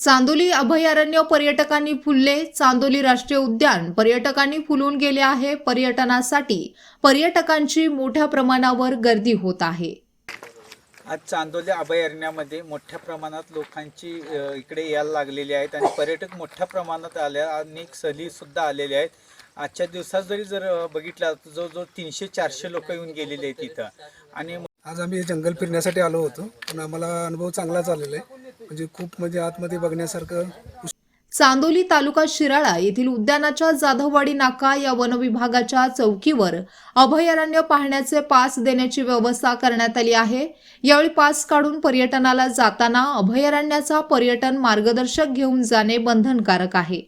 चांदोली अभयारण्य पर्यटकांनी फुलले. चांदोली राष्ट्रीय उद्यान पर्यटकांनी फुलून गेले आहे. पर्यटनासाठी पर्यटकांची मोठ्या प्रमाणावर गर्दी होत आहे. आज चांदोली अभयारण्यामध्ये मोठ्या प्रमाणात लोकांची इकडे यायला लागलेली आहेत आणि पर्यटक मोठ्या प्रमाणात आले अनेक सहली सुद्धा आलेले आहेत. आजच्या दिवसात जरी जर अ, बघितलं तर जवळजवळ तीनशे चारशे लोक येऊन गेलेले आहेत इथं. आणि आज आम्ही जंगल फिरण्यासाठी आलो होतो पण आम्हाला अनुभव चांगलाच आलेला आहे. म्हणजे खूप म्हणजे आतमध्ये बघण्यासारखं चांदोली तालुका शिराळा येथील उद्यानाच्या जाधववाडी नाका या वनविभागाच्या चौकीवर अभयारण्य पाहण्याचे पास देण्याची व्यवस्था करण्यात आली आहे. यावेळी पास काढून पर्यटनाला जाताना अभयारण्याचा पर्यटन मार्गदर्शक घेऊन जाणे बंधनकारक आहे.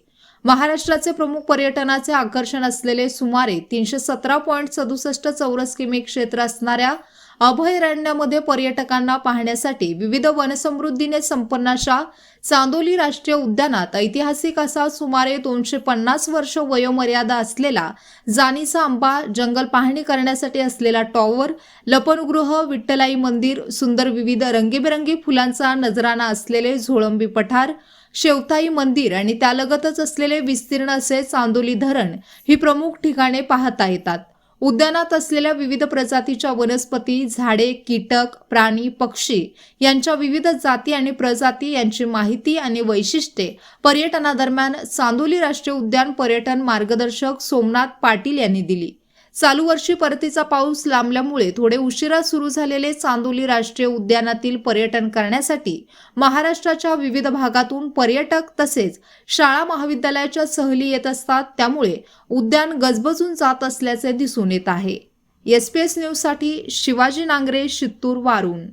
महाराष्ट्राचे प्रमुख पर्यटनाचे आकर्षण असलेले सुमारे तीनशे सतरा पॉईंट सदुसष्ट चौरस किमी क्षेत्र असणाऱ्या अभयारण्यामध्ये पर्यटकांना पाहण्यासाठी विविध वनसमृद्धीने संपन्न अशा चांदोली राष्ट्रीय उद्यानात ऐतिहासिक असा सुमारे दोनशे पन्नास वर्ष वयोमर्यादा असलेला जानीचा आंबा जंगल पाहणी करण्यासाठी असलेला टॉवर लपनगृह विठ्ठलाई मंदिर सुंदर विविध रंगीबेरंगी फुलांचा नजराणा असलेले झोळंबी पठार शेवताई मंदिर आणि त्यालगतच असलेले विस्तीर्ण असे चांदोली धरण ही प्रमुख ठिकाणे पाहता येतात. उद्यानात असलेल्या विविध प्रजातीच्या वनस्पती झाडे कीटक प्राणी पक्षी यांच्या विविध जाती आणि प्रजाती यांची माहिती आणि वैशिष्ट्ये पर्यटनादरम्यान चांदोली राष्ट्रीय उद्यान पर्यटन मार्गदर्शक सोमनाथ पाटील यांनी दिली. चालू वर्षी परतीचा पाऊस लांबल्यामुळे थोडे उशिरा सुरू झालेले चांदोली राष्ट्रीय उद्यानातील पर्यटन करण्यासाठी महाराष्ट्राच्या विविध भागातून पर्यटक तसेच शाळा महाविद्यालयाच्या सहली येत असतात. त्यामुळे उद्यान गजबजून जात असल्याचे दिसून येत आहे. एस पी एस न्यूजसाठी शिवाजी नांगरे शित्तूर वारून.